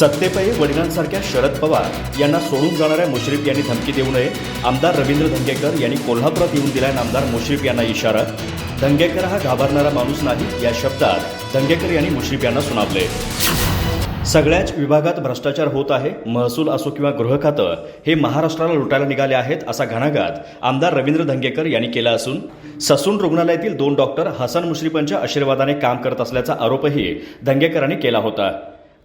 सत्तेपायी वडिलांसारख्या शरद पवार यांना सोडून जाणाऱ्या मुश्रीफ यांनी धमकी देऊ नये. आमदार रवींद्र धंगेकर यांनी कोल्हापुरात येऊन दिलाय आमदार मुश्रीफ यांना इशारा. धंगेकर हा घाबरणारा माणूस नाही या शब्दात धंगेकर यांनी मुश्रीफ यांना सुनावले. सगळ्याच विभागात भ्रष्टाचार होत आहे महसूल असो किंवा गृह खातं हे महाराष्ट्राला लुटायला निघाले आहेत असा घणाघात आमदार रवींद्र धंगेकर यांनी केला असून ससून रुग्णालयातील दोन डॉक्टर हसन मुश्रीफांच्या आशीर्वादाने काम करत असल्याचा आरोपही धंगेकरांनी केला होता.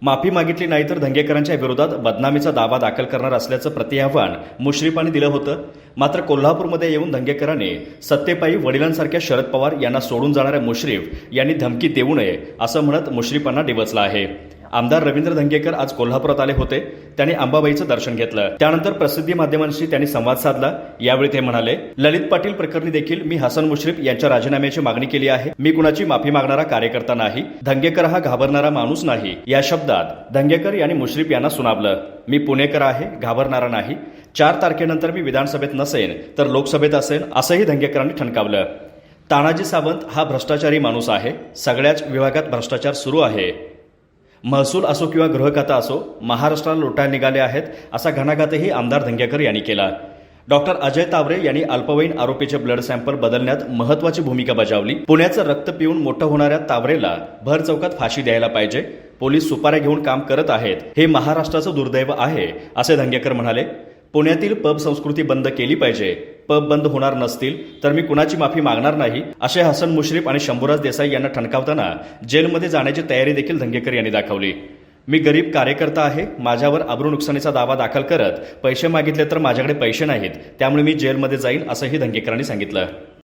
माफी मागितली नाही तर धंगेकरांच्या विरोधात बदनामीचा दावा दाखल करणार असल्याचं प्रतिआव्हान मुश्रीफाने दिलं होतं. मात्र कोल्हापूरमध्ये येऊन धंगेकरांनी सत्तेपायी वडिलांसारख्या शरद पवार यांना सोडून जाणाऱ्या मुश्रीफ यांनी धमकी देऊ नये असं म्हणत मुश्रीफांना डिवचलं आहे. आमदार रवींद्र धंगेकर आज कोल्हापुरात आले होते. त्यांनी अंबाबाईचं दर्शन घेतलं. त्यानंतर प्रसिद्धी माध्यमांशी त्यांनी संवाद साधला. यावेळी ते म्हणाले ललित पाटील प्रकरणी देखील मी हसन मुश्रीफ यांच्या राजीनाम्याची मागणी केली आहे. मी कुणाची माफी मागणारा कार्यकर्ता नाही. धंगेकर हा घाबरणारा माणूस नाही. या शब्दात धंगेकर यांनी मुश्रीफ यांना सुनावलं. मी पुणेकर आहे घाबरणारा नाही. चार तारखेनंतर मी विधानसभेत नसेन तर लोकसभेत असेन असंही धंगेकरांनी ठणकावलं. तानाजी सावंत हा भ्रष्टाचारी माणूस आहे. सगळ्याच विभागात भ्रष्टाचार सुरू आहे. महसूल असो किंवा गृहखाता असो महाराष्ट्राला लुटायला निघाले आहेत असा घणाघातही आमदार धंग्याकर यांनी केला. डॉक्टर अजय तावरे यांनी अल्पवयीन आरोपीचे ब्लड सॅम्पल बदलण्यात महत्वाची भूमिका बजावली. पुण्याचं रक्त पिऊन मोठं होणाऱ्या तावरेला भर चौकात फाशी द्यायला पाहिजे. पोलीस सुपाऱ्या घेऊन काम करत आहेत. हे महाराष्ट्राचं दुर्दैव आहे असे धंगेकर म्हणाले. पुण्यातील पब संस्कृती बंद केली पाहिजे. पब बंद होणार नसतील तर मी कुणाची माफी मागणार नाही असे हसन मुश्रीफ आणि शंभूराज देसाई यांना ठणकावताना जेलमध्ये जाण्याची तयारी देखील धंगेकर यांनी दाखवली. मी गरीब कार्यकर्ता आहे माझ्यावर अब्रू नुकसानीचा दावा दाखल करत पैसे मागितले तर माझ्याकडे पैसे नाहीत त्यामुळे मी जेलमध्ये जाईन असंही धंगेकरांनी सांगितलं.